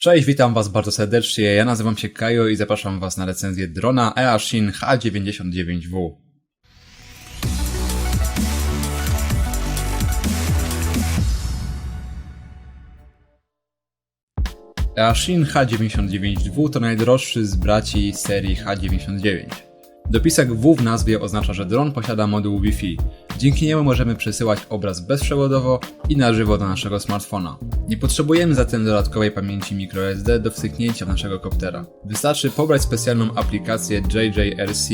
Cześć, witam Was bardzo serdecznie. Ja nazywam się Kajo i zapraszam Was na recenzję drona Eashin H99W. Eashin H99W to najdroższy z braci serii H99. Dopisek W w nazwie oznacza, że dron posiada moduł Wi-Fi. Dzięki niemu możemy przesyłać obraz bezprzewodowo i na żywo do naszego smartfona. Nie potrzebujemy zatem dodatkowej pamięci microSD do wsyknięcia w naszego koptera. Wystarczy pobrać specjalną aplikację JJRC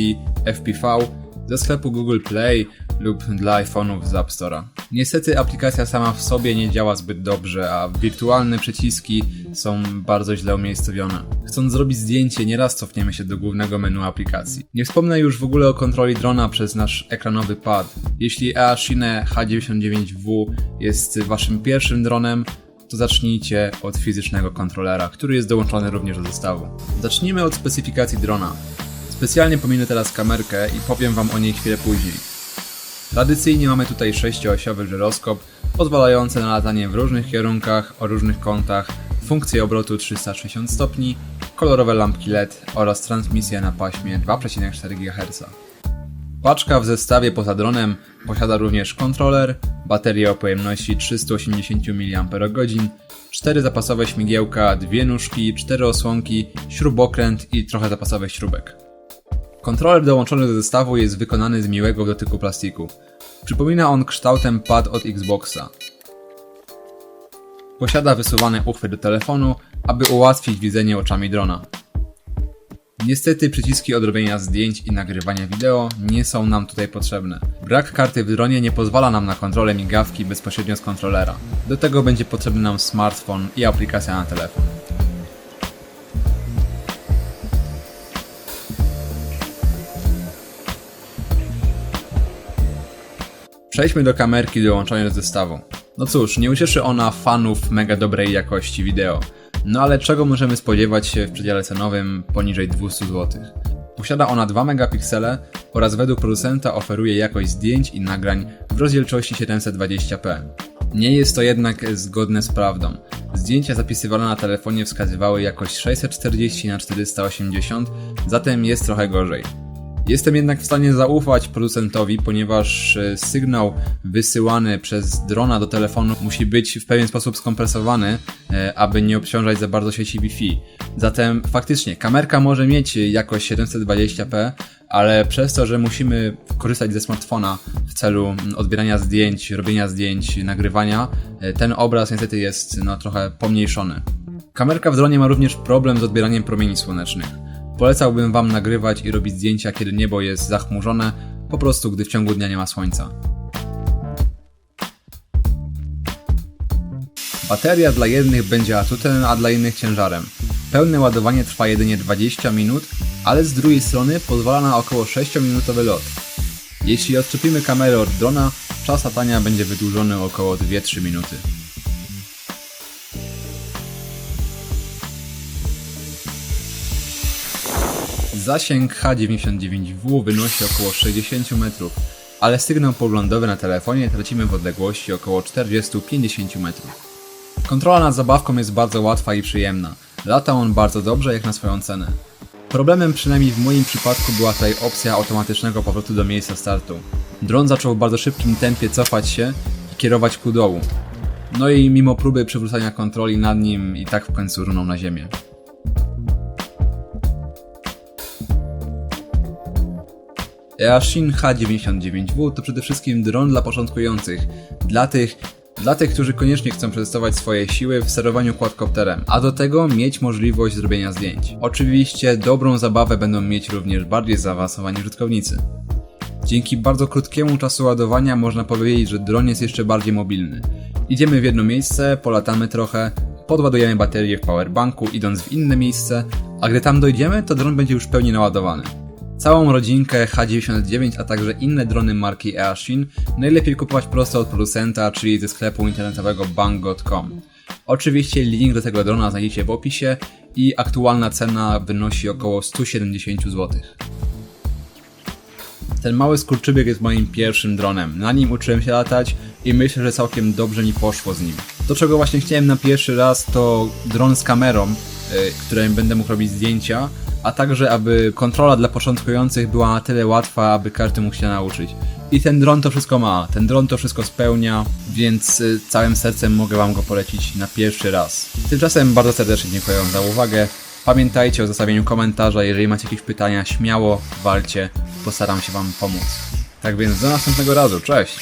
FPV ze sklepu Google Play lub dla iPhone'ów z App Store'a. Niestety aplikacja sama w sobie nie działa zbyt dobrze, a wirtualne przyciski są bardzo źle umiejscowione. Chcąc zrobić zdjęcie, nieraz cofniemy się do głównego menu aplikacji. Nie wspomnę już w ogóle o kontroli drona przez nasz ekranowy pad. Jeśli Eashine H99W jest waszym pierwszym dronem, to zacznijcie od fizycznego kontrolera, który jest dołączony również do zestawu. Zacznijmy od specyfikacji drona. Specjalnie pominę teraz kamerkę i powiem Wam o niej chwilę później. Tradycyjnie mamy tutaj 6-osiowy żyroskop, pozwalający na latanie w różnych kierunkach, o różnych kątach, funkcję obrotu 360 stopni, kolorowe lampki LED oraz transmisję na paśmie 2,4 GHz. Paczka w zestawie poza dronem posiada również kontroler, baterię o pojemności 380 mAh, 4 zapasowe śmigiełka, dwie nóżki, 4 osłonki, śrubokręt i trochę zapasowych śrubek. Kontroler dołączony do zestawu jest wykonany z miłego dotyku plastiku. Przypomina on kształtem pad od Xboxa. Posiada wysuwany uchwyt do telefonu, aby ułatwić widzenie oczami drona. Niestety przyciski odrobienia zdjęć i nagrywania wideo nie są nam tutaj potrzebne. Brak karty w dronie nie pozwala nam na kontrolę migawki bezpośrednio z kontrolera. Do tego będzie potrzebny nam smartfon i aplikacja na telefon. Przejdźmy do kamerki dołączonej do zestawu. No cóż, nie ucieszy ona fanów mega dobrej jakości wideo. No ale czego możemy spodziewać się w przedziale cenowym poniżej 200 zł? Posiada ona 2 megapiksele oraz według producenta oferuje jakość zdjęć i nagrań w rozdzielczości 720p. Nie jest to jednak zgodne z prawdą. Zdjęcia zapisywane na telefonie wskazywały jakość 640 x 480, zatem jest trochę gorzej. Jestem jednak w stanie zaufać producentowi, ponieważ e, sygnał wysyłany przez drona do telefonu musi być w pewien sposób skompresowany, e, aby nie obciążać za bardzo sieci Wi-Fi. Zatem faktycznie kamerka może mieć jakość 720p, ale przez to, że musimy korzystać ze smartfona w celu odbierania zdjęć, robienia zdjęć, nagrywania, e, ten obraz niestety jest no, trochę pomniejszony. Kamerka w dronie ma również problem z odbieraniem promieni słonecznych. Polecałbym Wam nagrywać i robić zdjęcia, kiedy niebo jest zachmurzone, po prostu gdy w ciągu dnia nie ma słońca. Bateria dla jednych będzie atutem, a dla innych ciężarem. Pełne ładowanie trwa jedynie 20 minut, ale z drugiej strony pozwala na około 6-minutowy lot. Jeśli odczepimy kamerę od drona, czas latania będzie wydłużony około 2-3 minuty. Zasięg H99W wynosi około 60 metrów, ale sygnał poglądowy na telefonie tracimy w odległości około 40-50 metrów. Kontrola nad zabawką jest bardzo łatwa i przyjemna. Lata on bardzo dobrze jak na swoją cenę. Problemem przynajmniej w moim przypadku była tutaj opcja automatycznego powrotu do miejsca startu. Dron zaczął w bardzo szybkim tempie cofać się i kierować ku dołu. No i mimo próby przywrócenia kontroli nad nim i tak w końcu runął na ziemię. Eashin H99W to przede wszystkim dron dla początkujących, dla tych, dla tych, którzy koniecznie chcą przetestować swoje siły w sterowaniu quadcopterem, a do tego mieć możliwość zrobienia zdjęć. Oczywiście dobrą zabawę będą mieć również bardziej zaawansowani użytkownicy. Dzięki bardzo krótkiemu czasu ładowania można powiedzieć, że dron jest jeszcze bardziej mobilny. Idziemy w jedno miejsce, polatamy trochę, podładujemy baterię w powerbanku idąc w inne miejsce, a gdy tam dojdziemy, to dron będzie już w pełni naładowany. Całą rodzinkę H99, a także inne drony marki Eashin najlepiej kupować prosto od producenta, czyli ze sklepu internetowego bang.com. Oczywiście link do tego drona znajdziecie w opisie i aktualna cena wynosi około 170 zł. Ten mały skurczybyk jest moim pierwszym dronem. Na nim uczyłem się latać i myślę, że całkiem dobrze mi poszło z nim. To, czego właśnie chciałem na pierwszy raz, to dron z kamerą, y, którym będę mógł robić zdjęcia, a także aby kontrola dla początkujących była na tyle łatwa, aby każdy mógł się nauczyć. I ten dron to wszystko ma, ten dron to wszystko spełnia, więc y, całym sercem mogę Wam go polecić na pierwszy raz. Tymczasem bardzo serdecznie dziękuję Wam za uwagę. Pamiętajcie o zostawieniu komentarza, jeżeli macie jakieś pytania, śmiało walcie, postaram się Wam pomóc. Tak więc do następnego razu, cześć!